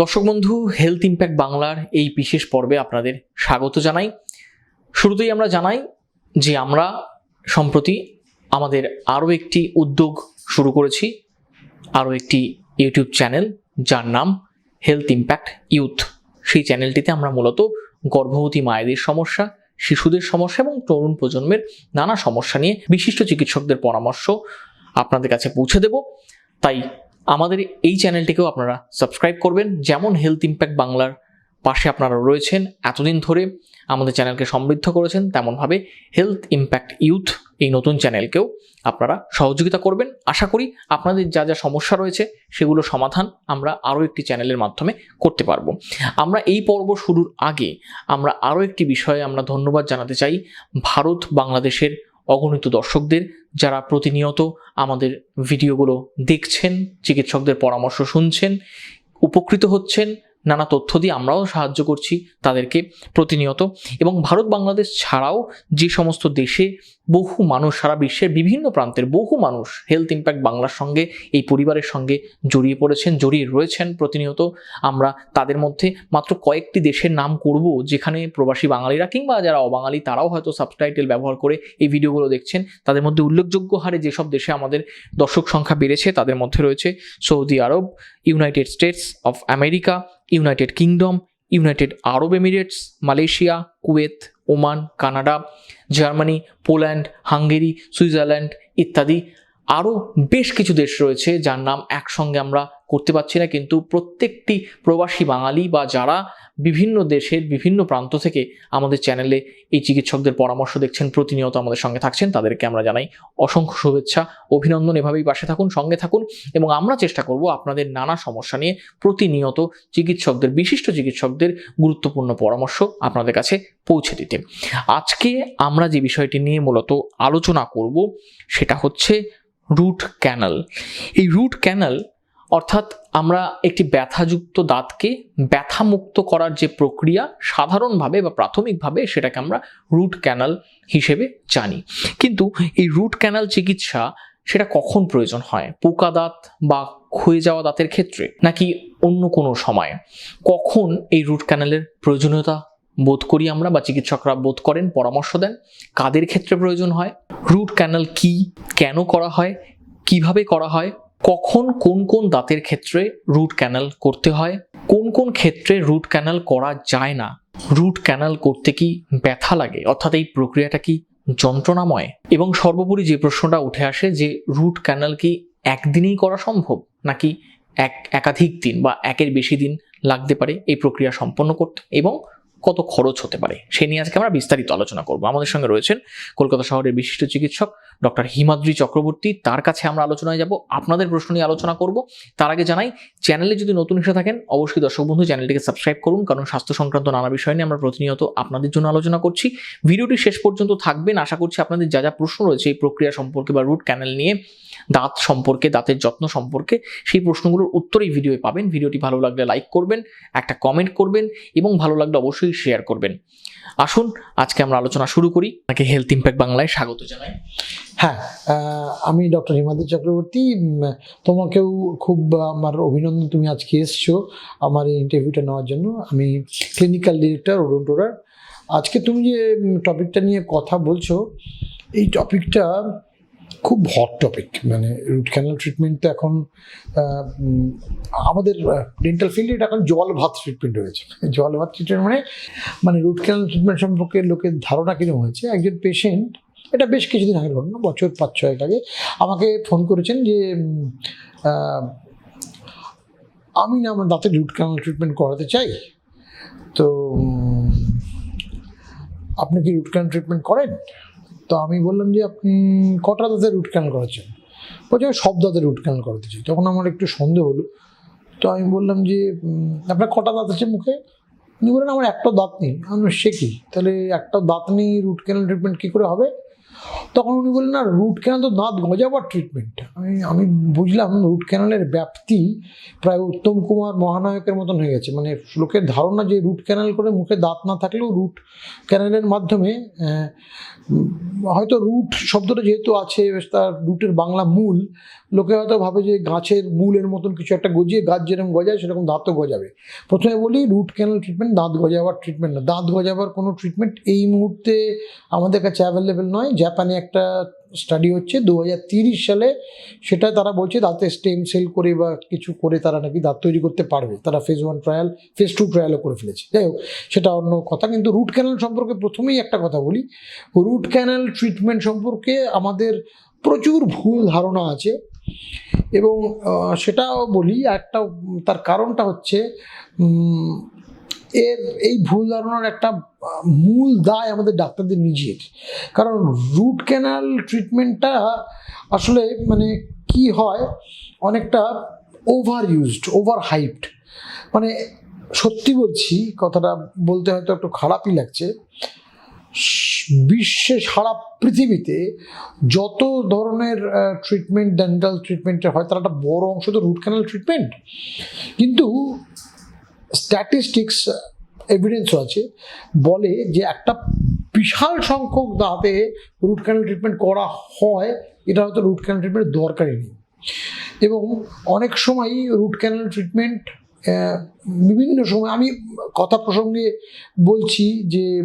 দর্শক বন্ধু health impact বাংলার এই বিশেষ পর্বে আপনাদের স্বাগত জানাই। শুরুতেই আমরা জানাই যে আমরা সম্প্রতি আমাদের আরও একটি উদ্যোগ শুরু করেছি, আরও একটি ইউটিউব চ্যানেল যার নাম হেলথ ইম্প্যাক্ট ইউথ সেই চ্যানেলটিতে আমরা মূলত গর্ভবতী মায়েদের সমস্যা, শিশুদের সমস্যা এবং তরুণ প্রজন্মের নানা সমস্যা নিয়ে বিশিষ্ট চিকিৎসকদের পরামর্শ আপনাদের কাছে পৌঁছে দেব। তাই আমাদের এই চ্যানেলটিকেও আপনারা সাবস্ক্রাইব করবেন। যেমন হেলথ ইম্প্যাক্ট বাংলার পাশে আপনারা রয়েছেন। এতদিন ধরে আমাদের চ্যানেলকে সমৃদ্ধ করেছেন, তেমনভাবে হেলথ ইম্প্যাক্ট ইউথ এই নতুন চ্যানেলকেও আপনারা সহযোগিতা করবেন। আশা করি আপনাদের যা যা সমস্যা রয়েছে, সেগুলো সমাধান আমরা আরও একটি চ্যানেলের মাধ্যমে করতে পারব। আমরা এই পর্ব শুরুর আগে আমরা আরও একটি বিষয়ে আমরা ধন্যবাদ জানাতে চাই। ভারত বাংলাদেশের অগণিত দর্শকদের যারা প্রতিনিয়ত আমাদের ভিডিওগুলো দেখছেন চিকিৎসকদের পরামর্শ শুনছেন উপকৃত হচ্ছেন নানা তথ্য দিয়ে আমরাও সাহায্য করছি তাদেরকে প্রতিনিয়ত। এবং ভারত বাংলাদেশ ছাড়াও যে সমস্ত দেশে বহু মানুষ, সারা বিশ্বের বিভিন্ন প্রান্তের বহু মানুষ হেলথ ইম্প্যাক্ট বাংলার সঙ্গে, এই পরিবারের সঙ্গে জড়িয়ে পড়েছেন, জড়িয়ে রয়েছেন প্রতিনিয়ত। আমরা তাদের মধ্যে মাত্র কয়েকটি দেশের নাম করব যেখানে প্রবাসী বাঙালিরা কিংবা যারা অবাঙালি তারাও হয়তো সাবটাইটেল ব্যবহার করে এই ভিডিওগুলো দেখছেন। তাদের মধ্যে উল্লেখযোগ্য হারে যেসব দেশে আমাদের দর্শক সংখ্যা বেড়েছে তাদের মধ্যে রয়েছে Saudi Arab United States of America United Kingdom, United Arab Emirates, Malaysia, Kuwait, Oman, Canada, Germany, Poland, Hungary, Switzerland ইত্যাদি। আরও বেশ কিছু দেশ রয়েছে যার নাম একসঙ্গে আমরা করতে পারছি না, কিন্তু প্রত্যেকটি প্রবাসী বাঙালি বা যারা বিভিন্ন দেশের বিভিন্ন প্রান্ত থেকে আমাদের চ্যানেলে এই চিকিৎসকদের পরামর্শ দেখছেন, প্রতিনিয়ত আমাদের সঙ্গে থাকছেন। তাদেরকে আমরা জানাই অসংখ্য শুভেচ্ছা, অভিনন্দন। এভাবেই পাশে থাকুন, সঙ্গে থাকুন এবং আমরা চেষ্টা করব আপনাদের নানা সমস্যা নিয়ে প্রতিনিয়ত চিকিৎসকদের, বিশিষ্ট চিকিৎসকদের গুরুত্বপূর্ণ পরামর্শ আপনাদের কাছে পৌঁছে দিতে। আজকে আমরা যে বিষয়টি নিয়ে মূলত আলোচনা করব সেটা হচ্ছে রুট ক্যানাল। এই রুট ক্যানাল অর্থাৎ আমরা একটি ব্যথাযুক্ত দাঁতকে ব্যথামুক্ত করার যে প্রক্রিয়া সাধারণভাবে বা প্রাথমিকভাবে সেটাকে আমরা রুট ক্যানাল হিসেবে জানি। কিন্তু এই রুট ক্যানাল চিকিৎসা সেটা কখন প্রয়োজন হয়? পোকা দাঁত বা ক্ষয়ে যাওয়া দাঁতের ক্ষেত্রে নাকি অন্য কোনো সময়? কখন এই রুট ক্যানালের প্রয়োজনীয়তা বোধ করি আমরা বা চিকিৎসকরা বোধ করেন, পরামর্শ দেন? কাদের ক্ষেত্রে প্রয়োজন হয়? রুট ক্যানাল কি? কেন করা হয়? কীভাবে করা হয়? কখন কোন কোন দাঁতের ক্ষেত্রে রুট ক্যানাল করতে হয়? কোন কোন ক্ষেত্রে রুট ক্যানাল করা যায় না? রুট ক্যানাল করতে কি ব্যথা লাগে? অর্থাৎ এই প্রক্রিয়াটা কি যন্ত্রণাময়? এবং সর্বোপরি যে প্রশ্নটা উঠে আসে যে রুট ক্যানাল কি একদিনেই করা সম্ভব? নাকি এক একাধিক দিন বা একের বেশি দিন লাগতে পারে এই প্রক্রিয়া সম্পন্ন করতে? এবং কত খরচ হতে পারে? সে নিয়ে আজকে আমরা বিস্তারিত আলোচনা করব। আমাদের সঙ্গে রয়েছেন কলকাতা শহরের বিশিষ্ট চিকিৎসক ডক্টর হিমাদ্রি চক্রবর্তী। তার কাছে আমরা আলোচনায় যাব, আপনাদের প্রশ্ন নিয়ে আলোচনা করব। তার আগে জানাই, চ্যানেলে যদি নতুন এসে থাকেন, অবশ্যই দর্শক বন্ধু চ্যানেলটিকে সাবস্ক্রাইব করুন, কারণ স্বাস্থ্য সংক্রান্ত নানা বিষয় নিয়ে আমরা প্রতিনিয়ত আপনাদের জন্য আলোচনা করছি। ভিডিওটি শেষ পর্যন্ত থাকবেন। আশা করছি আপনাদের যা যা প্রশ্ন রয়েছে, এই প্রক্রিয়া সম্পর্কে বা রুট ক্যানেল নিয়ে দাঁত সম্পর্কে, দাঁতের যত্ন সম্পর্কে সেই প্রশ্নগুলোর উত্তর এই ভিডিওয়ে পাবেন। ভিডিওটি ভালো লাগলে লাইক করবেন, একটা কমেন্ট করবেন এবং ভালো লাগলে অবশ্যই শেয়ার করবেন। আসুন, আজকে আমরা আলোচনা শুরু করি। আপনাকে হেলথ ইম্প্যাক্ট বাংলায় স্বাগত জানাই। হ্যাঁ আমি ডক্টর হিমাদ্রি চক্রবর্তী। তোমাকেও খুব আমার অভিনন্দন তুমি আজকে এসছো আমার এই ইন্টারভিউটা নেওয়ার জন্য। আমি ক্লিনিক্যাল ডিরেক্টর ওডোন্টোরার আজকে তুমি যে টপিকটা নিয়ে কথা বলছো, এই টপিকটা খুব হট টপিক মানে রুট ক্যানাল ট্রিটমেন্ট তো এখন আমাদের ডেন্টাল ফিল্ডে এটা এখন জল ভাত ট্রিটমেন্ট হয়েছে। জল ভাত ট্রিটমেন্ট মানে মানে রুট ক্যানাল ট্রিটমেন্ট সম্পর্কে লোকের ধারণা কীরকম হয়েছে, একজন পেশেন্ট এটা বেশ কিছুদিন আগে ঘটনা বছর পাঁচ ছয়েক আগে, আমাকে ফোন করেছেন যে আমি না আমার দাঁতের রুট ক্যানাল ট্রিটমেন্ট করাতে চাই, তো আপনি কি রুট ক্যানাল ট্রিটমেন্ট করেন? তো আমি বললাম যে আপনি কটা দাঁতের রুট করাচ্ছেন? বলছে সব দাঁতের রুট করাতে চাই তখন আমার একটু সন্দেহ হলো। তো আমি বললাম যে আপনার কটা দাঁত আছে মুখে? উনি বললেন, আমার একটা দাঁত নেই। আমি সে কি? তাহলে একটা দাঁত নেই রুট ক্যানাল ট্রিটমেন্ট কী করে হবে? তখন উনি বললেন, না রুট ক্যানাল তো দাঁত গজাবার ট্রিটমেন্ট আমি আমি বুঝলাম রুট ক্যানালের ব্যাপ্তি প্রায় উত্তম কুমার মহানায়কের মতন হয়ে গেছে। মানে লোকের ধারণা যে রুট ক্যানাল করে মুখে দাঁত না থাকলেও রুট ক্যানালের মাধ্যমে হয়তো রুট শব্দটা যেহেতু আছে তার রুটের বাংলা মূল লোকে হয়তো ভাবে যে গাছের মূলের মতন কিছু একটা গজিয়ে গাছ যেরকম গজায়, সেরকম দাঁতও গজাবে। প্রথমে বলি রুট ক্যানাল ট্রিটমেন্ট দাঁত গজাবার ট্রিটমেন্ট না। দাঁত গজাবার কোনো ট্রিটমেন্ট এই মুহূর্তে আমাদের কাছে অ্যাভেলেবেল নয়। জাপানে একটা স্টাডি হচ্ছে দু সালে। সেটা তারা বলছে দাঁতে স্টেম সেল করে বা কিছু করে তারা নাকি দাঁত তৈরি করতে পারবে। তারা phase one trial phase two ট্রায়ালও করে ফেলেছে। যাই হোক, সেটা অন্য কথা। কিন্তু রুট ক্যানাল সম্পর্কে প্রথমেই একটা কথা বলি। রুট ক্যানাল ট্রিটমেন্ট সম্পর্কে আমাদের প্রচুর ভুল ধারণা আছে। এবং সেটাও বলি, একটা, তার কারণটা হচ্ছে এর এই ভুল ধারণার একটা মূল দায় আমাদের ডাক্তারদের নিজের। কারণ রুট ক্যানাল ট্রিটমেন্টটা আসলে মানে কি হয়, অনেকটা ওভার ইউজড ওভার হাইপড মানে সত্যি বলছি, কথাটা বলতে হয়তো একটু খারাপই লাগছে বিশ্বে সারা পৃথিবীতে যত ধরনের ট্রিটমেন্ট ডেন্টাল ট্রিটমেন্টের হয়, তার একটা বড় অংশ তো রুট ক্যানাল ট্রিটমেন্ট কিন্তু স্ট্যাটিস্টিক্স এভিডেন্সও আছে, বলে যে একটা বিশাল সংখ্যক দাঁতে রুট ক্যানাল ট্রিটমেন্ট করা হয়, এটা হয়তো রুট ক্যানাল ট্রিটমেন্ট দরকারই নেই। এবং অনেক সময় রুট ক্যানাল ট্রিটমেন্ট বিভিন্ন সময় আমি কথা প্রসঙ্গে বলছি যে,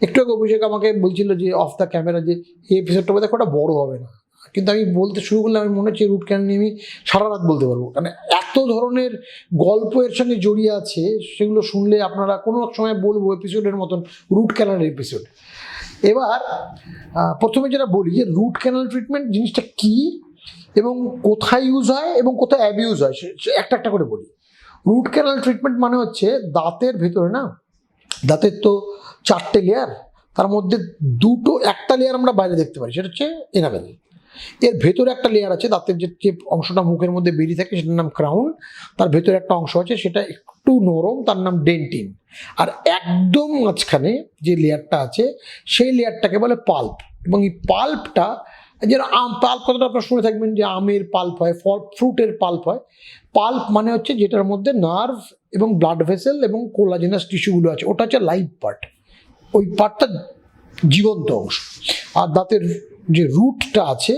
একটু আগে অভিষেক আমাকে বলছিল যে অফ দ্য ক্যামেরা যে, এই এপিসোডটা বোধহয় একটা বড় হবে না। কিন্তু আমি বলতে শুরু করলে আমি মনে হচ্ছে রুট ক্যান নিয়ে আমি সারা রাত বলতে পারব। কারণ এত ধরনের গল্প এর সঙ্গে জড়িয়ে আছে, সেগুলো শুনলে আপনারা কোনো এক সময় বলব এপিসোডের মতন রুট ক্যানালের এপিসোড এবার প্রথমে যেটা বলি যে রুট ক্যানাল ট্রিটমেন্ট জিনিসটা কী এবং কোথায় ইউজ হয় এবং কোথায় অ্যাবিউজ হয় একটা একটা করে বলি। রুট ক্যানাল ট্রিটমেন্ট মানে হচ্ছে দাঁতের ভেতরে না, দাঁতের তো চারটে লেয়ার তার মধ্যে দুটো একটা লেয়ার আমরা বাইরে দেখতে পারি, সেটা হচ্ছে এনামেল এর ভেতরে একটা লেয়ার আছে, দাঁতের যে যে অংশটা মুখের মধ্যে বেরিয়ে থাকে সেটার নাম ক্রাউন তার ভেতরে একটা অংশ আছে, সেটা একটু নরম, তার নাম ডেন্টিন আর একদম মাঝখানে যে লেয়ারটা আছে, সেই লেয়ারটাকে বলে পাল্প এবং এই পাল্পটা যেন আম পাল্প কথাটা আপনারা শুনে থাকবেন যে আমের পাল্প হয়, ফল ফ্রুটের পাল্প হয় পাল্প মানে হচ্ছে যেটার মধ্যে নার্ভ এবং ব্লাড ভেসেল এবং কোলাজেনাস টিস্যুগুলো আছে। ওটা হচ্ছে লাইভ পার্ট ওই পার্টটা জীবন্ত অংশ। আর দাঁতের যে রুটটা আছে,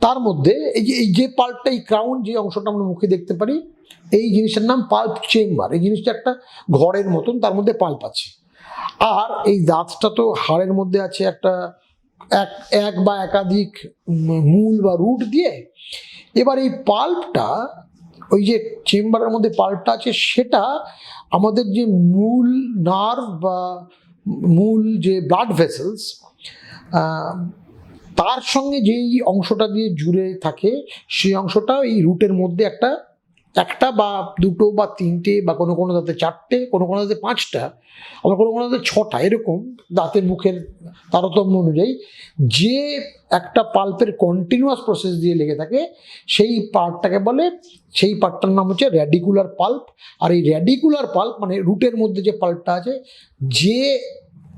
তার মধ্যে এই যে এই যে পাল্পটা, এই ক্রাউন যে অংশটা আমরা মুখে দেখতে পারি, এই জিনিসটার নাম পাল্প চেম্বার এই জিনিসটা একটা ঘরের মতন, তার মধ্যে পাল্প আছে। আর এই দাঁতটা তো হাড়ের মধ্যে আছে একটা, এক এক বা একাধিক মূল বা রুট দিয়ে। এবার এই পাল্পটা ওই যে চেম্বারের মধ্যে পাল্পটা আছে, সেটা আমাদের যে মূল নার্ভ বা মূল যে ব্লাড ভেসেলস তার সঙ্গে যেই অংশটা দিয়ে জুড়ে থাকে, সেই অংশটা এই রুটের মধ্যে একটা একটা বা দুটো বা তিনটে বা কোনো কোনো দাঁতে চারটে, কোনো কোনো দাঁতে পাঁচটা, আবার কোনো কোনো দাঁতে ছটা, এরকম দাঁতের মুখের তারতম্য অনুযায়ী যে একটা পাল্পের কন্টিনিউয়াস প্রসেস দিয়ে লেগে থাকে, সেই পার্টটাকে বলে, সেই পার্টটার নাম হচ্ছে র্যাডিকুলার পাল্প আর এই র্যাডিকুলার পাল্প মানে রুটের মধ্যে যে পাল্পটা আছে, যে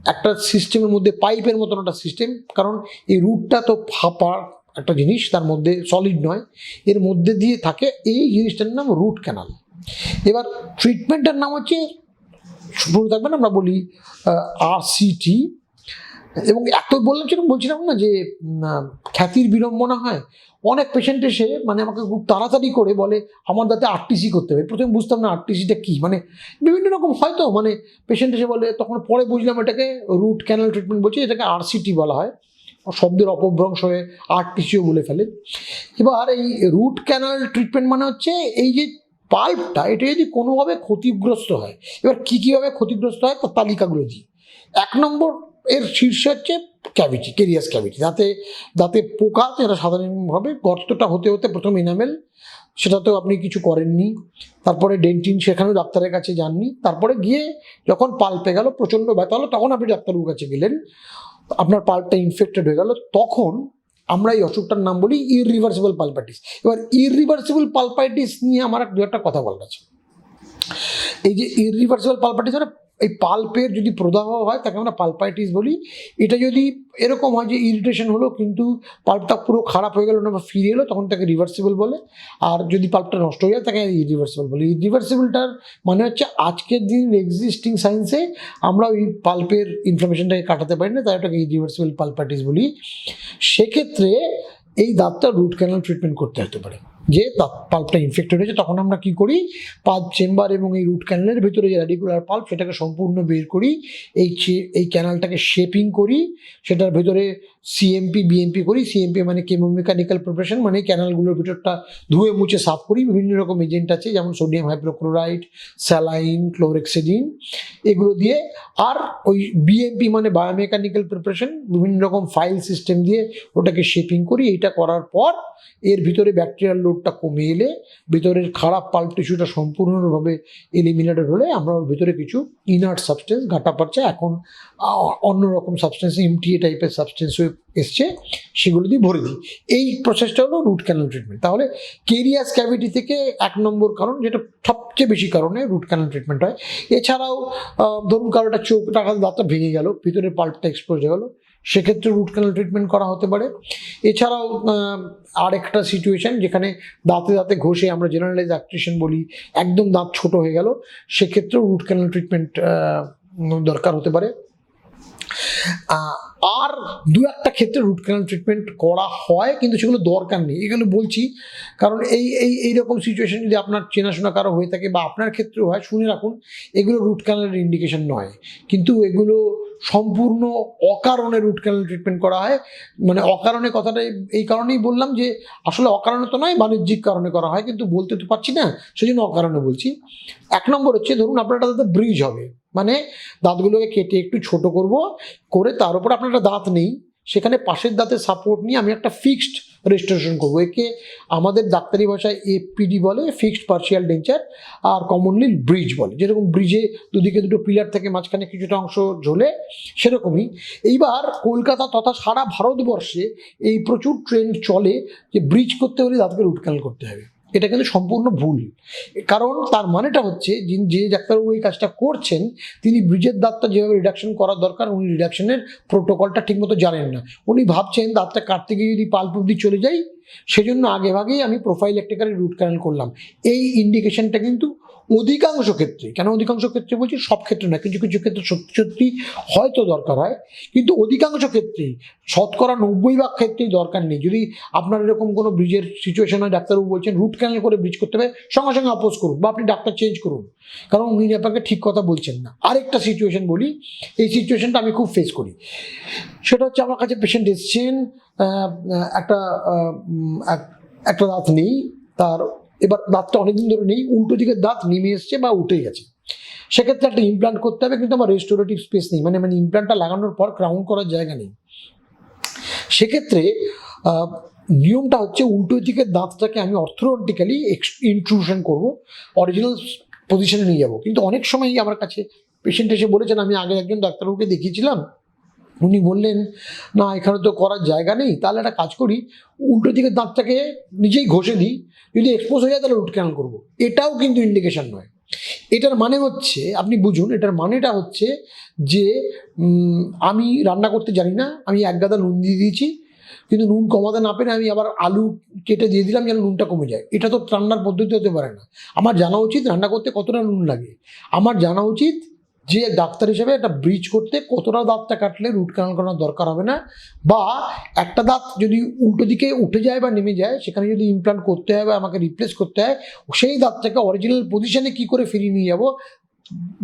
একটা সিস্টেমের মধ্যে পাইপের মতন একটা সিস্টেম কারণ এই রুটটা তো ফাঁপা একটা জিনিস তার মধ্যে সলিড নয়, এর মধ্যে দিয়ে থাকে এই জিনিসটার নাম রুট ক্যানাল এবার ট্রিটমেন্টের নাম হচ্ছে শুরু থাকবেন আমরা বলি আরসিটি এবং এত বললাম সেরকম বলছিলাম না যে খ্যাতির বিড়ম্বনা হয়। অনেক পেশেন্ট এসে মানে আমাকে খুব তাড়াতাড়ি করে বলে, আমার দাঁতে আরটিসি করতে হবে প্রথমে বুঝতাম না আরটিসিটা কী। মানে বিভিন্ন রকম হয়তো মানে পেশেন্ট এসে বলে, তখন পরে বুঝলাম এটাকে রুট ক্যানাল ট্রিটমেন্ট বলছে, এটাকে আরসিটি বলা হয়। শব্দের অপভ্রংশ হয়ে আর্ট পিসিও বলে ফেলে। এবার এই রুট ক্যানাল ট্রিটমেন্ট মানে হচ্ছে এই যে পাল্পটা, এটা যদি কোনোভাবে ক্ষতিগ্রস্ত হয়, এবার কী কীভাবে ক্ষতিগ্রস্ত হয়? তার তালিকাগুলো দিই এক নম্বর এর শীর্ষে হচ্ছে ক্যাভিটি কেরিয়াস ক্যাভিটি যাতে যাতে পোকা, যেটা সাধারণভাবে গর্তটা হতে হতে প্রথম এনামেল সেটাতেও আপনি কিছু করেননি। তারপরে ডেন্টিন সেখানেও ডাক্তারের কাছে যাননি। তারপরে গিয়ে যখন পাল্পে গেল, প্রচণ্ড ব্যথা হলো, তখন আপনি ডাক্তারবাবুর কাছে গেলেন। আপনার পাল্পটা ইনফেক্টেড হয়ে গেল, তখন আমরা এই অসুখটার নাম বলি ইরিভার্সিবল পালপাইটিস এবার ইরিভার্সিবল পালপাইটিস নিয়ে আমার দু একটা কথা বলার আছে। এই যে ইরিভার্সিবল পালপাইটিস মানে এই পাল্পের যদি প্রদাহ হয়, তাকে আমরা পালপাইটিস বলি। এটা যদি এরকম হয় যে ইরিটেশন হলো, কিন্তু পাল্পটা পুরো খারাপ হয়ে গেল না বা ফিরে এলো, তখন তাকে রিভার্সিবল বলে। আর যদি পাল্পটা নষ্ট হয়ে যায়, তাকে ইরিভার্সিবল বলে। ইরিভার্সিবলটার মানে হচ্ছে আজকের দিন এক্সিস্টিং সায়েন্সে আমরা ওই পাল্পের ইনফরমেশনটাকে কাটাতে পারি না, তাই ওটাকে ইরিভার্সিবল পাল্পাইটিস বলি। সেক্ষেত্রে এই দাঁতটা রুট ক্যানাল ট্রিটমেন্ট করতে হতে পারে। যে পাল্পটা ইনফেক্টেড হয়েছে তখন আমরা কি করি? পাল্প চেম্বার এবং এই রুট ক্যানেলের ভিতরে যে রেডিকুলার পাল্প সেটাকে সম্পূর্ণ বের করি। এই এই ক্যানালটাকে শেপিং করি। সেটার ভিতরে সিএমপি বিএমপি করি। সিএমপি মানে কেমোমেকানিক্যাল প্রিপারেশন মানে ক্যানালগুলোর ভিতরটা ধুয়ে মুছে সাফ করি। বিভিন্ন রকম এজেন্ট আছে, যেমন সোডিয়াম হাইড্রোক্লোরাইড স্যালাইন ক্লোরেক্সিডিন এগুলো দিয়ে আর ওই বিএমপি মানে বায়োমেকানিক্যাল প্রিপারেশন বিভিন্ন রকম ফাইল সিস্টেম দিয়ে ওটাকে শেপিং করি। এইটা করার পর এর ভিতরে ব্যাকটেরিয়াল লোডটা কমে এলে ভিতরের খারাপ পাল্প টিস্যুটা সম্পূর্ণভাবে এলিমিনেটেড হলে আমরা ওর ভিতরে কিছু ইনার্ট সাবস্টেন্স ঘাটা পাচ্ছে এখন অন্যরকম সাবস্টেন্স এমটিএ টাইপের সাবস্টেন্স এসছে, সেগুলো দিয়ে ভরে দিই। এই প্রসেসটা হলো রুট ক্যানাল ট্রিটমেন্ট তাহলে কেরিয়াস ক্যাভিটি থেকে এক নম্বর কারণ, যেটা সবচেয়ে বেশি কারণে রুট ক্যানাল ট্রিটমেন্ট হয়। এছাড়াও ধরুন কারোটা চোখ টাকা দাঁতটা ভেঙে গেল ভিতরে পাল্পটা এক্সপোজ হয়ে গেলো সেক্ষেত্রে রুট ক্যানাল ট্রিটমেন্ট করা হতে পারে। এছাড়াও আরেকটা সিচুয়েশন যেখানে দাঁতে দাঁতে ঘষে আমরা জেনারেলাইজ অ্যাক্ট্রিশন বলি, একদম দাঁত ছোট হয়ে গেল, সেক্ষেত্রেও রুট ক্যানাল ট্রিটমেন্ট দরকার হতে পারে। আর দু একটা ক্ষেত্রে রুট ক্যানাল ট্রিটমেন্ট করা হয়, কিন্তু সেগুলো দরকার নেই। এগুলো বলছি, কারণ এই এই, এইরকম সিচুয়েশন যদি আপনার চেনাশোনা কারও হয়ে থাকে বা আপনার ক্ষেত্রেও হয়, শুনে রাখুন, এগুলো রুট ক্যানালের ইন্ডিকেশন নয়। কিন্তু এগুলো সম্পূর্ণ অকারণে রুট ক্যানাল ট্রিটমেন্ট করা হয়। মানে অকারণে কথাটা এই- কারণেই বললাম যে, আসলে অকারণে তো নয়, বাণিজ্যিক কারণে করা হয়, কিন্তু বলতে তো পারছি না সেই জন্য অকারণে বলছি। এক নম্বর হচ্ছে, ধরুন আপনার একটা ব্রিজ হবে। মানে দাঁতগুলোকে কেটে একটু ছোট করব, করে তার উপর আপনার একটা দাঁত নেই, সেখানে পাশের দাঁতের সাপোর্ট নিয়ে আমি একটা ফিক্সড রেজিস্ট্রেশন করব। একে আমাদের ডাক্তারি ভাষায় এপিডি বলে ফিক্সড পার্শিয়াল ডেঞ্চার আর কমনলি ব্রিজ বলে। যেরকম ব্রিজে দুদিকে দুটো পিলার থেকে মাঝখানে কিছুটা অংশ ঝোলে, সেরকমই। এইবার কলকাতা তথা সারা ভারতবর্ষে এই প্রচুর ট্রেন্ড চলে যে ব্রিজ করতে হলে দাঁতকে রুট ক্যানাল করতে হবে। এটা কিন্তু সম্পূর্ণ ভুল। কারণ তার মানেটা হচ্ছে যিনি- যে ডাক্তারবাবু এই কাজটা করছেন, তিনি ব্রিজের দাঁতটা যেভাবে রিডাকশন করার দরকার, উনি রিডাকশনের প্রোটোকলটা ঠিকমতো জানেন না। উনি ভাবছেন দাঁতটা কাটতে গিয়ে যদি পাল্প অব্দি চলে যাই, সেজন্য আগেভাগেই আমি প্রোফাইল একটিকারে রুট কারেন্ট করলাম। এই ইন্ডিকেশনটা কিন্তু অধিকাংশ ক্ষেত্রে, কেন অধিকাংশ ক্ষেত্রে বলছি সব ক্ষেত্রে না, কিছু কিছু ক্ষেত্রে সত্যি সত্যি হয়তো দরকার হয়, কিন্তু অধিকাংশ ক্ষেত্রেই, শতকরা নব্বই ভাগ ক্ষেত্রেই দরকার নেই। যদি আপনার এরকম কোনো ব্রিজের সিচুয়েশন হয়, ডাক্তারবাবু বলছেন রুট ক্যানাল করে ব্রিজ করতে হবে, সঙ্গে সঙ্গে অপোজ করুন বা আপনি ডাক্তার চেঞ্জ করুন। কারণ উনি আপনাকে ঠিক কথা বলছেন না। আরেকটা সিচুয়েশন বলি, এই সিচুয়েশনটা আমি খুব ফেস করি। সেটা হচ্ছে আমার কাছে পেশেন্ট এসছেন একটা একটা দাঁত নেই, তার এবার দাঁতটা অনেকদিন ধরে নেই, উল্টো দিকের দাঁত নেমে এসছে বা উঠে গেছে। সেক্ষেত্রে একটা ইমপ্লান্ট করতে হবে, কিন্তু আমার রেস্টোরেটিভ স্পেস নেই মানে মানে ইমপ্লান্টটা লাগানোর পর ক্রাউন করার জায়গা নেই। সেক্ষেত্রে নিয়মটা হচ্ছে উল্টো দিকের দাঁতটাকে আমি অর্থোডন্টিক্যালি ইনক্লুশন করব অরিজিনাল পজিশনে নিয়ে যাব। কিন্তু অনেক সময়ই আমার কাছে পেশেন্ট এসে বলেছেন, আমি আগে একজন ডাক্তারবাবুকে দেখিয়েছিলাম উনি বললেন, না, এখানে তো করার জায়গা নেই, তাহলে একটা কাজ করি, উল্টো দিকে দাঁতটাকে নিজেই ঘষে দিই, যদি এক্সপোজ হয়ে যায় তাহলে রুট ক্যানাল করব। এটাও কিন্তু ইন্ডিকেশন নয়। এটার মানে হচ্ছে, আপনি বুঝুন, এটার মানেটা হচ্ছে যে আমি রান্না করতে জানি না, আমি এক গাদা নুন দিয়ে দিয়েছি, কিন্তু নুন কমাতে না পেরে আমি আবার আলু কেটে দিয়ে দিলাম যেন নুনটা কমে যায়। এটা তো রান্নার পদ্ধতি হতে পারে না। আমার জানা উচিত রান্না করতে কতটা নুন লাগে। আমার জানা উচিত যে ডাক্তার হিসেবে একটা ব্রিজ করতে কতটা দাঁতটা কাটলে রুট ক্যানাল করানোর দরকার হবে না, বা একটা দাঁত যদি উল্টো দিকে উঠে যায় বা নেমে যায়, সেখানে যদি ইমপ্লান্ট করতে হয় বা আমাকে রিপ্লেস করতে হয়, সেই দাঁতটাকে অরিজিনাল পজিশনে কি করে ফিরিয়ে নিয়ে যাব?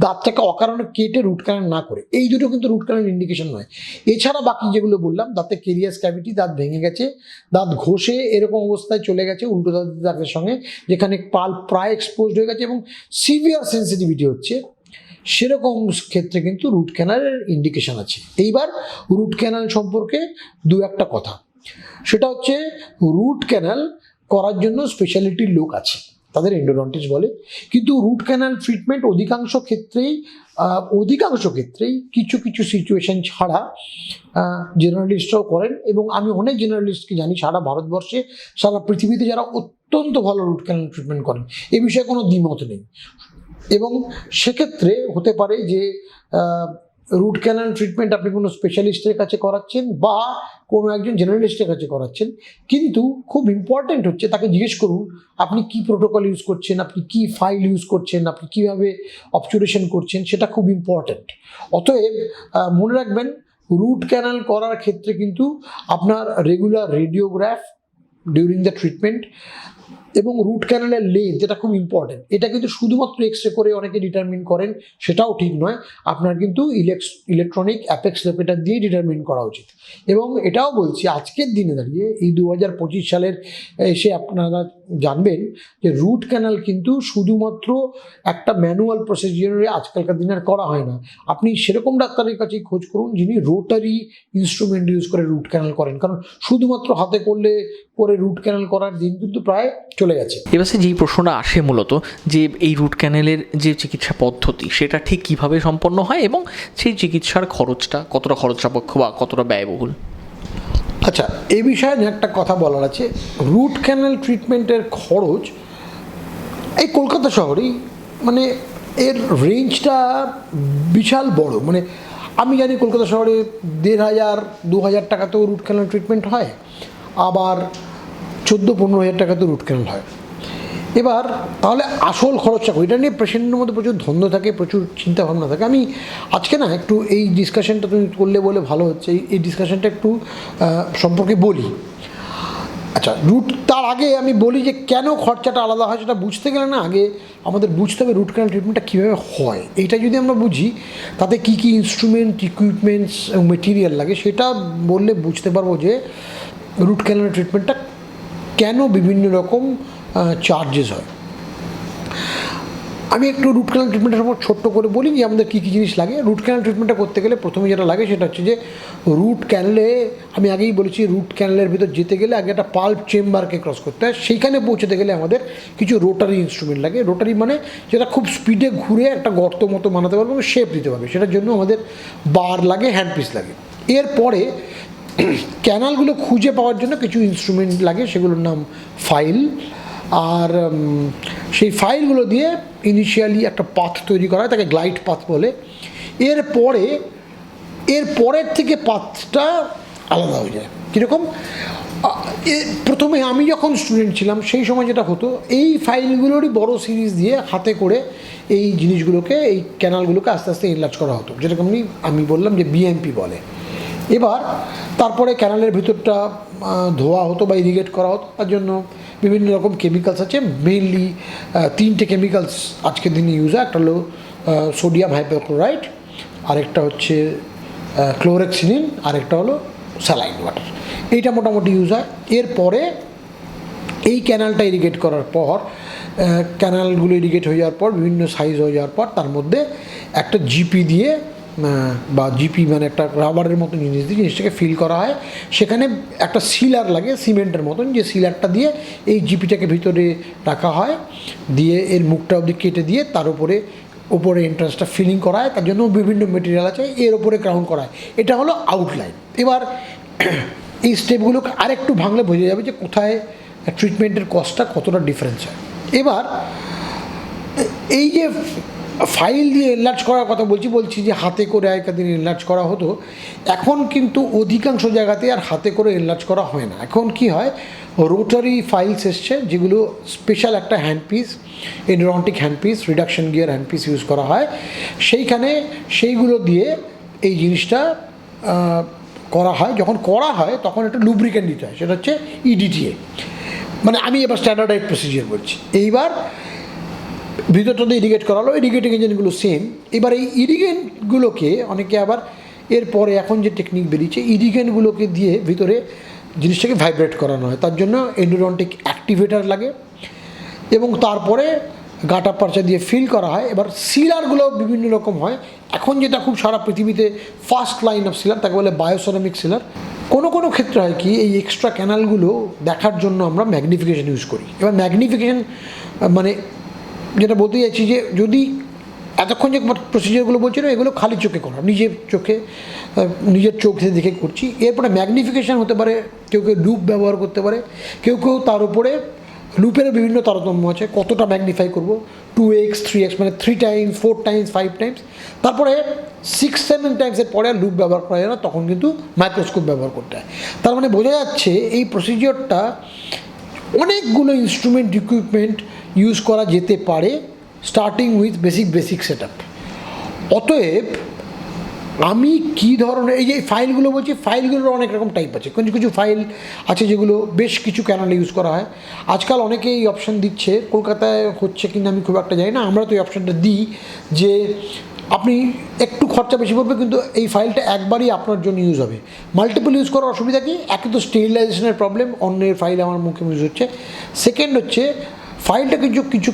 দাঁতটাকে অকারণে কেটে রুট ক্যানাল না করে। এই দুটো কিন্তু রুট ক্যানাল ইন্ডিকেশন নয়। এছাড়া বাকি যেগুলো বললাম, দাঁতে কেরিয়াস ক্যাভিটি দাঁত ভেঙে গেছে, দাঁত ঘষে এরকম অবস্থায় চলে গেছে উল্টো দাঁত দাঁতের সঙ্গে, যেখানে পাল প্রায় এক্সপোজড হয়ে গেছে এবং সিভিয়ার সেন্সিটিভিটি হচ্ছে। সেরকম ক্ষেত্রে কিন্তু রুট ক্যানালের ইন্ডিকেশন আছে। এইবার রুট ক্যানাল সম্পর্কে দু একটা কথা। সেটা হচ্ছে রুট ক্যানাল করার জন্য স্পেশালিটির লোক আছে, তাদের এন্ডোডন্টিস বলে। কিন্তু রুট ক্যানাল ট্রিটমেন্ট অধিকাংশ ক্ষেত্রেই অধিকাংশ ক্ষেত্রেই কিছু কিছু সিচুয়েশন ছাড়া জেনারেলিস্টরাও করেন এবং আমি অনেক জেনারেলিস্টকে জানি সারা ভারতবর্ষে, সারা পৃথিবীতে যারা অত্যন্ত ভালো রুট ক্যানাল ট্রিটমেন্ট করেন। এ বিষয়ে কোনো দ্বিমত নেই। এবং সেক্ষেত্রে হতে পারে যে রুট ক্যানাল ট্রিটমেন্ট আপনি কোনো স্পেশালিস্টের কাছে করাচ্ছেন বা কোনো একজন জেনারেলিস্টের কাছে করাচ্ছেন। কিন্তু খুব ইম্পর্ট্যান্ট হচ্ছে তাকে জিজ্ঞেস করুন, আপনি কি প্রোটোকল ইউজ করছেন, আপনি কি ফাইল ইউজ করছেন, আপনি কীভাবে অবজারভেশন করছেন, সেটা খুব ইম্পর্ট্যান্ট অতএব মনে রাখবেন রুট ক্যানাল করার ক্ষেত্রে কিন্তু আপনার regular radiograph during the treatment এবং রুট ক্যানালের লেন্থ যেটা খুব ইম্পর্টেন্ট এটা কিন্তু শুধুমাত্র এক্স রে করে অনেকে ডিটারমিন করেন, সেটাও ঠিক নয়, আপনার কিন্তু ইলেকট্রনিক অ্যাপেক্স লোকেটার দিয়ে ডিটারমিন করা উচিত। এবং এটাও বলছি, আজকের দিনে দাঁড়িয়ে এই দু হাজার পঁচিশ সালের এসে আপনারা জানবেন যে রুট ক্যানাল কিন্তু শুধুমাত্র একটা ম্যানুয়াল প্রসিজিওরে আজকালকার দিনে আর করা হয় না। আপনি সেরকম ডাক্তারের কাছেই খোঁজ করুন, যিনি রোটারি ইনস্ট্রুমেন্ট ইউজ করে রুট ক্যানাল করেন। কারণ শুধুমাত্র হাতে করলে, করে রুট ক্যানাল করার দিন কিন্তু প্রায় চলে গেছে। এবার যেই প্রশ্নটা আসে মূলত যে এই রুট ক্যানেলের যে চিকিৎসা পদ্ধতি সেটা ঠিক কীভাবে সম্পন্ন হয় এবং সেই চিকিৎসার খরচটা কতটা খরচ সাপেক্ষ বা কতটা ব্যয়বহুল? আচ্ছা এই বিষয়ে একটা কথা বলার আছে রুট ক্যানেল ট্রিটমেন্টের খরচ এই কলকাতা শহরেই মানে এর রেঞ্জটা বিশাল বড়। মানে আমি জানি কলকাতা শহরে দেড় হাজার দু হাজার টাকাতেও রুট ক্যানেল ট্রিটমেন্ট হয়। আবার চোদ্দ পনেরো হাজার টাকাতেও রুট ক্যানাল হয়। এবার, তাহলে আসল খরচটা করি? এটা নিয়ে পেশেন্টের মধ্যে প্রচুর ধন্দ থাকে, প্রচুর চিন্তা ভাবনা থাকে। আমি আজকে না একটু এই ডিসকাশনটা তুমি করলে বলে ভালো হচ্ছে। এই- ডিসকাশনটা একটু সম্পর্কে বলি। আচ্ছা রুট তার আগে আমি বলি যে কেন খরচাটা আলাদা হয় সেটা বুঝতে গেলে না আগে আমাদের বুঝতে হবে রুট ক্যানাল ট্রিটমেন্টটা কীভাবে হয়। এইটা যদি আমরা বুঝি, তাতে কী কী ইনস্ট্রুমেন্ট ইকুইপমেন্টস মেটেরিয়াল লাগে, সেটা বললে বুঝতে পারব যে রুট ক্যানাল ট্রিটমেন্টটা কেন বিভিন্ন রকম চার্জেস হয়? আমি একটু রুট ক্যানাল ট্রিটমেন্টের উপর ছোট্ট করে বলি যে আমাদের কী কী জিনিস লাগে। রুট ক্যানাল ট্রিটমেন্টটা করতে গেলে প্রথমে যেটা লাগে সেটা হচ্ছে যে রুট ক্যানেলে আমি আগেই বলেছি রুট ক্যানেলের ভিতর যেতে গেলে আগে একটা পাল্প চেম্বারকে ক্রস করতে হয়। সেইখানে পৌঁছতে গেলে আমাদের কিছু রোটারি ইনস্ট্রুমেন্ট লাগে। রোটারি মানে যেটা খুব স্পিডে ঘুরে একটা গর্ত মতো বানাতে পারবে এবং শেপ দিতে পারবে। সেটার জন্য আমাদের বার লাগে হ্যান্ড পিস লাগে। এরপরে ক্যানালগুলো খুঁজে পাওয়ার জন্য কিছু ইনস্ট্রুমেন্ট লাগে, সেগুলোর নাম ফাইল আর সেই ফাইলগুলো দিয়ে ইনিশিয়ালি একটা পাথ তৈরি করা হয়, তাকে গ্লাইড পাথ বলে। এরপরে এর পরের থেকে পাথটা আলাদা হয়ে যায়। কীরকম? প্রথমে আমি যখন স্টুডেন্ট ছিলাম, সেই সময় যেটা হতো, এই ফাইলগুলোরই বড় সিরিজ দিয়ে হাতে করে এই জিনিসগুলোকে, এই ক্যানালগুলোকে আস্তে আস্তে ইনলার্জ করা হতো। যেরকম আমি বললাম যে বিএমপি বলে। এবার তারপরে ক্যানালের ভিতরটা ধোয়া হতো বা ইরিগেট করা হতো, তার জন্য বিভিন্ন রকম কেমিক্যালস আছে মেইনলি তিনটে কেমিক্যালস আজকের দিনে ইউজ হয়, একটা হলো সোডিয়াম হাইপোক্লোরাইড আরেকটা হচ্ছে ক্লোরেক্সিনিন আরেকটা হলো স্যালাইন ওয়াটার এইটা মোটামুটি ইউজ হয়। এরপরে এই ক্যানালটা ইরিগেট করার পর ক্যানালগুলো ইরিগেট হয়ে যাওয়ার পর, বিভিন্ন সাইজ হয়ে যাওয়ার পর, তার মধ্যে একটা জিপি দিয়ে বা জিপি মানে একটা রাবারের মতো জিনিস দিয়ে জিনিসটাকে ফিল করা হয়। সেখানে একটা সিলার লাগে সিমেন্টের মতন, যে সিলারটা দিয়ে এই জিপিটাকে ভিতরে রাখা হয়। দিয়ে এর মুখটা অবধি কেটে দিয়ে তার উপরে উপরে এন্ট্রান্সটা ফিলিং করা হয়। তার জন্য বিভিন্ন মেটেরিয়াল আছে, এর উপরে ক্রাউন করা হয়। এটা হলো আউটলাইন এবার এই স্টেপগুলোকে আরেকটু ভাঙলে বোঝা যাবে যে কোথায় ট্রিটমেন্টের কস্টটা কতটা ডিফারেন্স হয়। এবার এই যে ফাইল দিয়ে এনলার্জ করার কথা বলছি বলছি যে হাতে করে আগেকার দিন এনলার্জ করা হতো। এখন কিন্তু অধিকাংশ জায়গাতে আর হাতে করে এনলার্জ করা হয় না। এখন কি হয় রোটারি ফাইলস এসছে, যেগুলো স্পেশাল একটা hand handpiece endodontic handpiece reduction gear handpiece use করা হয়। সেইখানে সেইগুলো দিয়ে এই জিনিসটা করা হয়। যখন করা হয়, তখন একটা লুব্রিকেন্ট দিতে হয়, সেটা হচ্ছে ইডিটিএ মানে আমি এবার স্ট্যান্ডার্ডাইজ প্রসিজিয়ার বলছি। এইবার ভিতরটা দিয়ে ইরিগেট করা হলো ইরিগেটিং ইঞ্জিনগুলো সেম এবার এই ইরিগেন্টগুলোকে অনেকে আবার এরপরে এখন যে টেকনিক বেরিয়েছে ইরিগেন্টগুলোকে দিয়ে ভিতরে জিনিসটাকে ভাইব্রেট করানো হয়। তার জন্য এন্ডোরন্টিক অ্যাক্টিভেটার লাগে এবং তারপরে গাটা পার্চা দিয়ে ফিল করা হয়। এবার সিলারগুলো বিভিন্ন রকম হয়। এখন যেটা খুব সারা পৃথিবীতে ফার্স্ট লাইন অফ সিলার তাকে বলে বায়োসোনামিক সিলার কোনো কোনো ক্ষেত্রে হয় কি, এই এক্সট্রা ক্যানালগুলো দেখার জন্য আমরা ম্যাগনিফিকেশন ইউজ করি। এবার ম্যাগনিফিকেশন মানে যেটা বলতে চাইছি যে যদি এতক্ষণ যে প্রসিজারগুলো বলছি না এগুলো খালি চোখে করা, নিজের চোখে নিজের চোখে দেখে করছি। এরপরে ম্যাগনিফিকেশান হতে পারে, কেউ কেউ লুপ ব্যবহার করতে পারে, কেউ কেউ তার উপরে লুপের বিভিন্ন তারতম্য আছে, কতটা ম্যাগনিফাই করব? টু এক্স থ্রি এক্স মানে three times four times five times তারপরে সিক্স সেভেন টাইমসের পরে আর লুপ ব্যবহার করা যায় না, তখন কিন্তু মাইক্রোস্কোপ ব্যবহার করতে হয়। তার মানে বোঝা যাচ্ছে, এই প্রসিজিওরটা অনেকগুলো ইনস্ট্রুমেন্ট ইকুইপমেন্ট ইউজ করা যেতে পারে starting with basic basic set up অতএব, আমি কি ধরনের, এই যে ফাইলগুলো বলছি ফাইলগুলোর অনেক রকম টাইপ আছে। কিছু কিছু ফাইল আছে যেগুলো বেশ কিছু ক্যানালে ইউজ করা হয়। আজকাল অনেকে এই অপশান দিচ্ছে। কলকাতায় হচ্ছে কিনা আমি খুব একটা জানি না। আমরা তো এই অপশানটা দিই যে আপনি একটু খরচা বেশি পড়বে, কিন্তু এই ফাইলটা একবারই আপনার জন্য ইউজ হবে। মাল্টিপল ইউজ করার অসুবিধা কি? একে তো স্টেরিলাইজেশনের প্রবলেম অন্যের ফাইল আমার মুখে ইউজ হচ্ছে। সেকেন্ড হচ্ছে ফাইলটা কিছু কিছু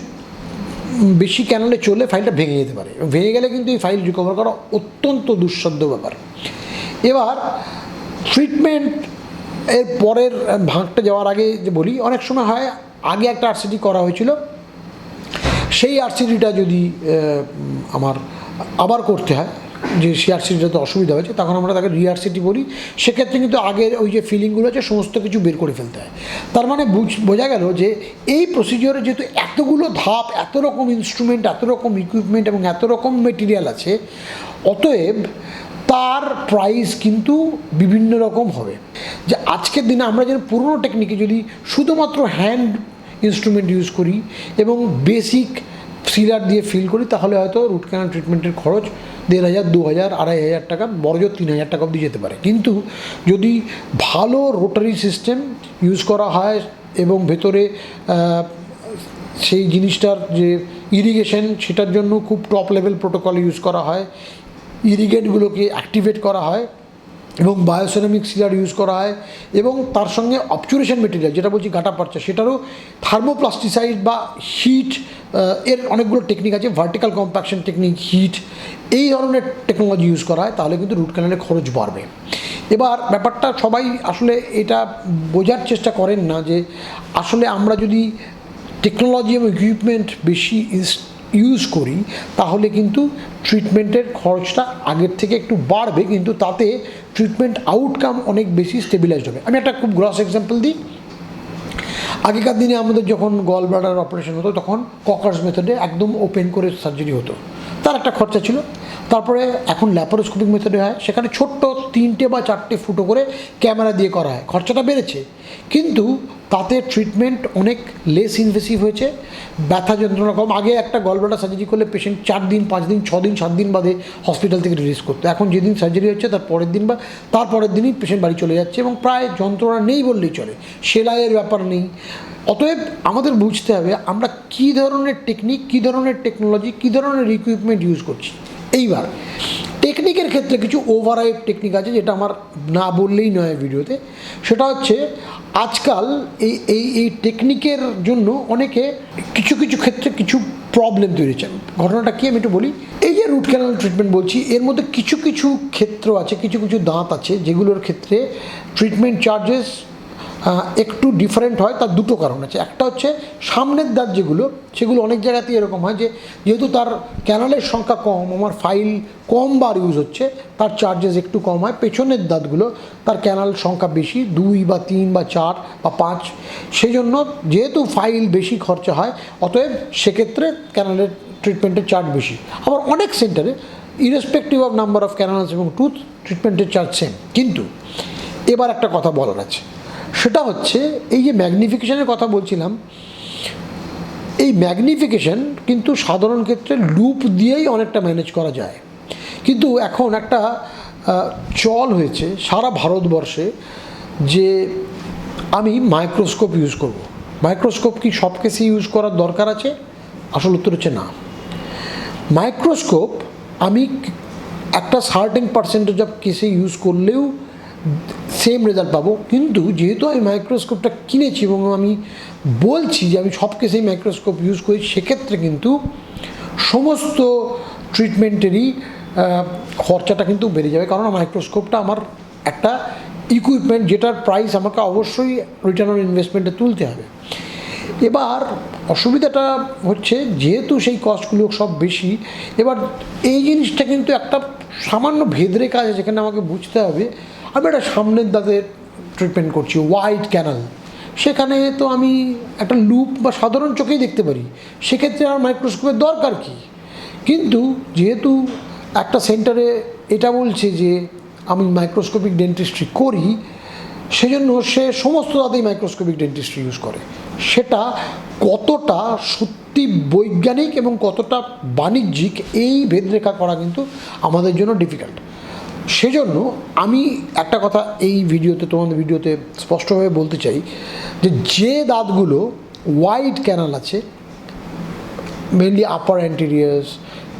বেশি ক্যানেলে চলে ফাইলটা ভেঙে যেতে পারে। ভেঙে গেলে কিন্তু এই ফাইল রিকভার করা অত্যন্ত দুঃসাধ্য ব্যাপার। এবার ট্রিটমেন্ট এর পরের ভাগটা যাওয়ার আগে যে বলি, অনেক সময় হয়, আগে একটা আরসিটি করা হয়েছিল। সেই আরসিটিটা যদি আমার আবার করতে হয় যে সেই আরসিটিটাতে অসুবিধা হয়েছে, তখন আমরা তাকে রিআরসিটি বলি। সেক্ষেত্রে কিন্তু আগের ওই যে ফিলিংগুলো আছে, সমস্ত কিছু বের করে ফেলতে হয়। তার মানে বুঝ- বোঝা গেল যে এই প্রসিজিওরে যেহেতু এতগুলো ধাপ, এত রকম ইনস্ট্রুমেন্ট এত রকম ইকুইপমেন্ট এবং এত রকম মেটেরিয়াল আছে, অতএব তার প্রাইস কিন্তু বিভিন্ন রকম হবে। যে আজকের দিনে আমরা যেন পুরনো টেকনিকে যদি শুধুমাত্র হ্যান্ড ইনস্ট্রুমেন্ট ইউজ করি এবং বেসিক সিলার দিয়ে ফিল করি, তাহলে হয়তো রুট ক্যানাল ট্রিটমেন্টের খরচ দেড় হাজার দু হাজার আড়াই হাজার টাকা বড় জোর তিন হাজার টাকা অবধি যেতে পারে। কিন্তু যদি ভালো রোটারি সিস্টেম ইউজ করা হয় এবং ভেতরে সেই জিনিসটার যে ইরিগেশন সেটার জন্য খুব টপ লেভেল প্রোটোকল ইউজ করা হয় ইরিগেটগুলোকে অ্যাক্টিভেট করা হয় এবং বায়োসেরামিক সিলার ইউজ করা হয় এবং তার সঙ্গে অবচুরেশন মেটেরিয়াল যেটা বলছি গাটা পারচা, সেটারও থার্মোপ্লাস্টিসাইড বা হিট এর অনেকগুলো টেকনিক আছে ভার্টিক্যাল কম্প্যাকশন টেকনিক হিট এই ধরনের টেকনোলজি ইউজ করা হয়, তাহলে কিন্তু রুট ক্যানেলের খরচ বাড়বে। এবার ব্যাপারটা সবাই আসলে এটা বোঝার চেষ্টা করেন না যে আসলে আমরা যদি টেকনোলজি এবং ইকুইপমেন্ট বেশি ইউজ করি, তাহলে কিন্তু ট্রিটমেন্টের খরচটা আগের থেকে একটু বাড়বে, কিন্তু তাতে ট্রিটমেন্ট আউটকাম অনেক বেশি স্টেবিলাইজড হবে। আমি একটা খুব গ্রস এক্সাম্পল দিই। আগেকার দিনে আমাদের যখন গল ব্লাডার অপারেশন হতো, তখন ককার্স মেথডে একদম ওপেন করে সার্জারি হতো। তার একটা খরচা ছিল। তারপরে এখন ল্যাপারোস্কোপিক মেথডে হয়। সেখানে ছোট্ট তিনটে বা চারটে ফুটো করে ক্যামেরা দিয়ে করা হয়। খরচাটা বেড়েছে। কিন্তু তাতে ট্রিটমেন্ট অনেক লেস ইনভেসিভ হয়েছে। ব্যথা যন্ত্রণা কম। আগে একটা গলব্লাডার সার্জারি করলে পেশেন্ট চার দিন, পাঁচ দিন, ছ দিন, সাত দিন বাদে হসপিটাল থেকে রিলিজ করতো। এখন যেদিন সার্জারি হচ্ছে, তার পরের দিন বা তার পরের দিনই পেশেন্ট বাড়ি চলে যাচ্ছে এবং প্রায় যন্ত্রণা নেই বললেই চলে। সেলাইয়ের ব্যাপার নেই। অতএব আমাদের বুঝতে হবে আমরা কী ধরনের টেকনিক কী ধরনের টেকনোলজি কী ধরনের ইকুইপমেন্ট ইউজ করছি। এইবার টেকনিকের ক্ষেত্রে কিছু ওভারআইড টেকনিক আছে, যেটা আমার না বললেই নয় ভিডিওতে। সেটা হচ্ছে, আজকাল এই এই এই টেকনিকের জন্য অনেকে কিছু কিছু ক্ষেত্রে কিছু প্রবলেম তৈরি হচ্ছে। ঘটনাটা কি আমি একটু বলি? এই যে রুট ক্যানাল ট্রিটমেন্ট বলছি, এর মধ্যে কিছু কিছু ক্ষেত্র আছে, কিছু কিছু দাঁত আছে, যেগুলোর ক্ষেত্রে ট্রিটমেন্ট চার্জেস একটু ডিফারেন্ট হয়, তার দুটো কারণ আছে। একটা হচ্ছে সামনের দাঁত যেগুলো, সেগুলো অনেক জায়গাতেই এরকম হয় যে, যেহেতু তার ক্যানালের সংখ্যা কম, আমার ফাইল কম বার ইউজ হচ্ছে, তার চার্জেস একটু কম হয়, পেছনের দাঁতগুলো তার ক্যানাল সংখ্যা বেশি, দুই বা তিন বা চার বা পাঁচ। সেই জন্য যেহেতু ফাইল বেশি খরচা হয়, অতএব সেক্ষেত্রে ক্যানালের ট্রিটমেন্টের চার্জ বেশি। আবার অনেক সেন্টারে irrespective of number of canals এবং টুথ ট্রিটমেন্টের চার্জ সেম কিন্তু, এবার একটা কথা বলার আছে। সেটা হচ্ছে এই যে ম্যাগনিফিকেশনের কথা বলছিলাম, এই ম্যাগনিফিকেশন কিন্তু সাধারণ ক্ষেত্রে লুপ দিয়েই অনেকটা ম্যানেজ করা যায়। কিন্তু এখন একটা চল হয়েছে সারা ভারতবর্ষে যে আমি মাইক্রোস্কোপ ইউজ করব। মাইক্রোস্কোপ কি সব কেসে ইউজ করার দরকার আছে? আসল উত্তর হচ্ছে না। মাইক্রোস্কোপ আমি একটা সার্টেন পার্সেন্টেজ অফ কেসে ইউজ করলেও সেম রেজাল্ট পাবো। কিন্তু যেহেতু আমি মাইক্রোস্কোপটা কিনেছি এবং আমি বলছি যে আমি সব কেসেই মাইক্রোস্কোপ ইউজ করি, সেক্ষেত্রে কিন্তু সমস্ত ট্রিটমেন্টেরই খরচাটা কিন্তু বেড়ে যাবে। কারণ মাইক্রোস্কোপটা আমার একটা ইকুইপমেন্ট যেটার প্রাইস আমাকে অবশ্যই রিটার্ন অন ইনভেস্টমেন্টে তুলতে হবে। এবার অসুবিধাটা হচ্ছে যেহেতু সেই কস্টগুলো সব বেশি, এবার এই জিনিসটা কিন্তু একটা সামান্য ভেদরে কাজ আছে যেখানে আমাকে বুঝতে হবে আমি একটা সামনের দাঁতের ট্রিটমেন্ট করছি হোয়াইট ক্যানাল সেখানে তো আমি একটা লুপ বা সাধারণ চোখেই দেখতে পারি। সেক্ষেত্রে আমার মাইক্রোস্কোপের দরকার কি? কিন্তু যেহেতু একটা সেন্টারে এটা বলছে যে আমি মাইক্রোস্কোপিক ডেন্টিস্ট্রি করি, সেজন্য সে সমস্ত দাঁতেই মাইক্রোস্কোপিক ডেন্টিস্ট্রি ইউজ করে। সেটা কতটা সত্যি বৈজ্ঞানিক এবং কতটা বাণিজ্যিক এই ভেদরেখা করা কিন্তু আমাদের জন্য ডিফিকাল্ট সেজন্য আমি একটা কথা এই ভিডিওতে, তোমাদের ভিডিওতে স্পষ্টভাবে বলতে চাই যে যে দাঁতগুলো ওয়াইড ক্যানাল আছে মেনলি আপার অ্যান্টেরিয়ার্স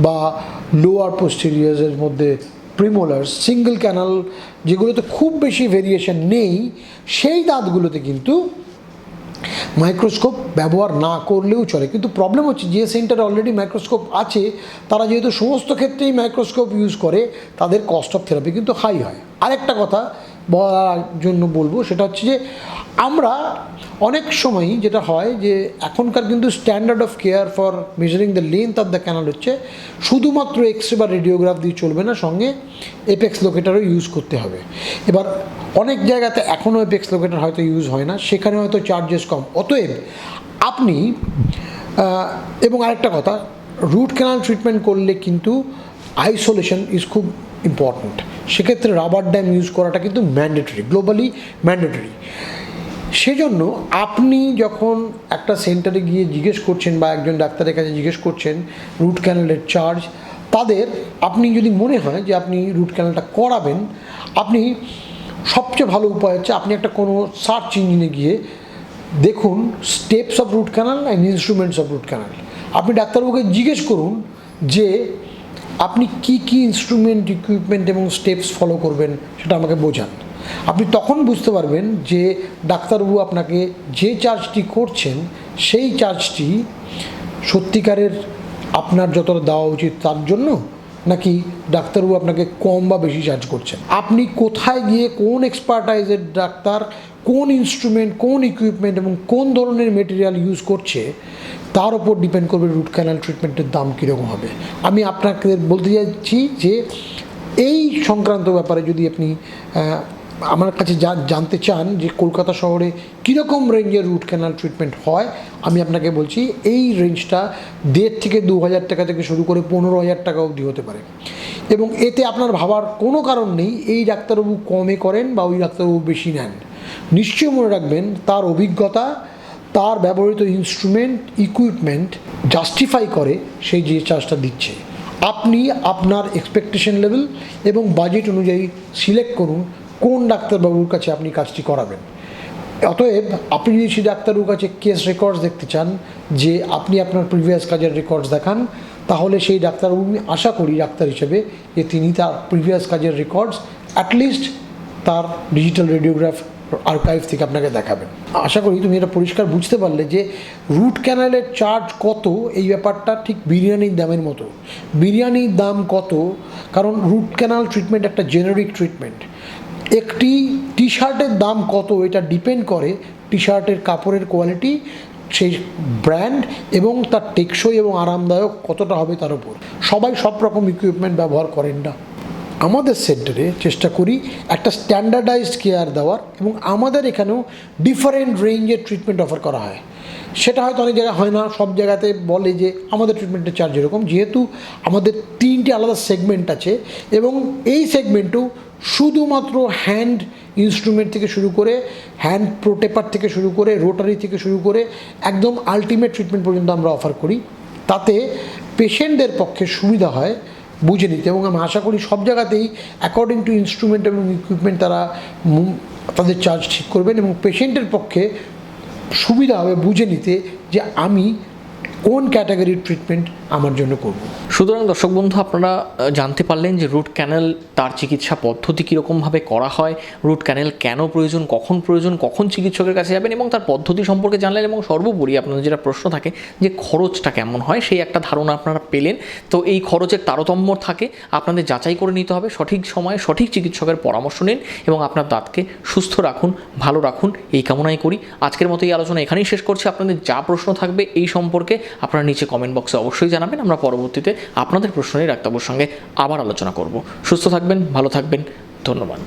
বা লোয়ার পোস্টেরিয়ার্সের মধ্যে প্রিমোলার্স সিঙ্গেল ক্যানাল যেগুলোতে খুব বেশি ভেরিয়েশন নেই, সেই দাঁতগুলোতে কিন্তু মাইক্রোস্কোপ ব্যবহার না করলেও চলে। কিন্তু প্রবলেম হচ্ছে, যে সেন্টারে অলরেডি মাইক্রোস্কোপ আছে, তারা যেহেতু সমস্ত ক্ষেত্রেই মাইক্রোস্কোপ ইউজ করে, তাদের কস্ট অফ থেরাপি কিন্তু হাই হয়। আরেকটা কথা বলার জন্য বলব, সেটা হচ্ছে যে আমরা অনেক সময়ই যেটা হয় যে এখনকার কিন্তু standard of care for measuring the length of the canal হচ্ছে, শুধুমাত্র এক্স বা রেডিওগ্রাফ দিয়ে চলবে না, সঙ্গে এপেক্স লোকেটারও ইউজ করতে হবে। এবার অনেক জায়গাতে এখনও এপেক্স লোকেটার হয়তো ইউজ হয় না, সেখানে হয়তো চার্জেস কম। অতএব আপনি এবং আরেকটা কথা রুট ক্যানাল ট্রিটমেন্ট করলে কিন্তু আইসোলেশন ইজ খুব ইম্পর্ট্যান্ট সেক্ষেত্রে রাবার ড্যাম ইউজ করাটা কিন্তু ম্যান্ডেটরি গ্লোবালি ম্যান্ডেটরি সেজন্য আপনি যখন একটা সেন্টারে গিয়ে জিজ্ঞেস করছেন বা একজন ডাক্তারের কাছে জিজ্ঞেস করছেন রুট ক্যানেলের চার্জ তাদের আপনি যদি মনে হয় যে আপনি রুট ক্যানালটা করাবেন, আপনি সবচেয়ে ভালো উপায় হচ্ছে আপনি একটা কোনো সার্চ ইঞ্জিনে গিয়ে দেখুন steps of root canal and instruments of root canal আপনি ডাক্তারবাবুকে জিজ্ঞেস করুন যে আপনি কি কি ইনস্ট্রুমেন্ট ইকুইপমেন্ট এবং স্টেপস ফলো করবেন, সেটা আমাকে বোঝান। আপনি তখন বুঝতে পারবেন যে ডাক্তারবাবু আপনাকে যে চার্জটি করছেন, সেই চার্জটি সত্যিকারের আপনার যতটা দেওয়া উচিত তার জন্য নাকি ডাক্তারবাবু আপনাকে কম বা বেশি চার্জ করছেন? আপনি কোথায় গিয়ে কোন এক্সপার্টাইজের ডাক্তার, কোন ইনস্ট্রুমেন্ট কোন ইকুইপমেন্ট এবং কোন ধরনের মেটেরিয়াল ইউজ করছে, তার উপর ডিপেন্ড করবে রুট ক্যানাল ট্রিটমেন্টের দাম কীরকম হবে। আমি আপনাকে বলতে চাইছি যে এই সংক্রান্ত ব্যাপারে যদি আপনি আমার কাছে জানতে চান যে কলকাতা শহরে কীরকম রেঞ্জের রুট ক্যানাল ট্রিটমেন্ট হয়, আমি আপনাকে বলছি এই রেঞ্জটা দেড় থেকে দু হাজার টাকা থেকে শুরু করে পনেরো হাজার টাকা অবধি হতে পারে। এবং এতে আপনার ভাবার কোনো কারণ নেই, এই ডাক্তারবাবু কমে করেন বা ওই ডাক্তারবাবু বেশি নেন। নিশ্চয়ই মনে রাখবেন তার অভিজ্ঞতা, তার ব্যবহৃত ইনস্ট্রুমেন্ট ইকুইপমেন্ট জাস্টিফাই করে সেই যে চার্জটা দিচ্ছে। আপনি আপনার এক্সপেকটেশন লেভেল এবং বাজেট অনুযায়ী সিলেক্ট করুন কোন ডাক্তারবাবুর কাছে আপনি কাজটি করাবেন? অতএব আপনি যদি সেই ডাক্তারবাবুর কাছে কেস রেকর্ডস দেখতে চান, যে আপনি আপনার প্রিভিয়াস কাজের রেকর্ডস দেখান, তাহলে সেই ডাক্তারবাবু আমি আশা করি ডাক্তার হিসেবে যে তিনি তার প্রিভিয়াস কাজের রেকর্ডস অ্যাটলিস্ট তার ডিজিটাল রেডিওগ্রাফ আর্কাইভ থেকে আপনাকে দেখাবেন। আশা করি তুমি এটা পরিষ্কার বুঝতে পারলে যে রুট ক্যানালের চার্জ কত, এই ব্যাপারটা ঠিক বিরিয়ানির দামের মতো। বিরিয়ানির দাম কত? কারণ রুট ক্যানাল ট্রিটমেন্ট একটা জেনারিক ট্রিটমেন্ট একটি টি শার্টের দাম কত? এটা ডিপেন্ড করে টি শার্টের কাপড়ের কোয়ালিটি সেই ব্র্যান্ড এবং তার টেকসই এবং আরামদায়ক কতটা হবে তার উপর। সবাই সব রকম ইকুইপমেন্ট ব্যবহার করেন না। আমাদের সেন্টারে চেষ্টা করি একটা স্ট্যান্ডার্ডাইজড কেয়ার দেওয়ার এবং আমাদের এখানেও ডিফারেন্ট রেঞ্জের ট্রিটমেন্ট অফার করা হয়। সেটা হয়তো অনেক জায়গায় হয় না, সব জায়গাতে বলে যে আমাদের ট্রিটমেন্টের চার্জ এরকম। যেহেতু আমাদের তিনটে আলাদা সেগমেন্ট আছে এবং এই সেগমেন্টও শুধুমাত্র হ্যান্ড ইনস্ট্রুমেন্ট থেকে শুরু করে হ্যান্ড প্রোটেপার থেকে শুরু করে রোটারি থেকে শুরু করে একদম আলটিমেট ট্রিটমেন্ট পর্যন্ত আমরা অফার করি। তাতে পেশেন্টদের পক্ষে সুবিধা হয় বুঝে নিতে এবং আমি আশা করি সব জায়গাতেই অ্যাকর্ডিং টু ইনস্ট্রুমেন্ট এবং ইকুইপমেন্ট তারা তাদের চার্জ ঠিক করবেন এবং পেশেন্টের পক্ষে সুবিধা হবে বুঝে নিতে যে আমি কোন ক্যাটাগরির ট্রিটমেন্ট আমার জন্য করব। সুতরাং দর্শক বন্ধু, আপনারা জানতে পারলেন যে রুট ক্যানেল তার চিকিৎসা পদ্ধতি কীরকমভাবে করা হয়, রুট ক্যানেল কেন প্রয়োজন, কখন প্রয়োজন, কখন চিকিৎসকের কাছে যাবেন এবং তার পদ্ধতি সম্পর্কে জানলেন এবং সর্বোপরি আপনাদের যেটা প্রশ্ন থাকে যে খরচটা কেমন হয়, সেই একটা ধারণা আপনারা পেলেন। তো এই খরচের তারতম্য থাকে, আপনাদের যাচাই করে নিতে হবে, সঠিক সময়ে সঠিক চিকিৎসকের পরামর্শ নিন এবং আপনার দাঁতকে সুস্থ রাখুন, ভালো রাখুন, এই কামনাই করি। আজকের মতো এই আলোচনা এখানেই শেষ করছি। আপনাদের যা প্রশ্ন থাকবে এই সম্পর্কে আপনারা নিচে কমেন্ট বক্সে অবশ্যই জানাবেন, আমরা পরবর্তীতে আপনাদের প্রশ্ন নিয়ে ডাক্তারবাবুর সঙ্গে আবার আলোচনা করব। সুস্থ থাকবেন, ভালো থাকবেন, ধন্যবাদ।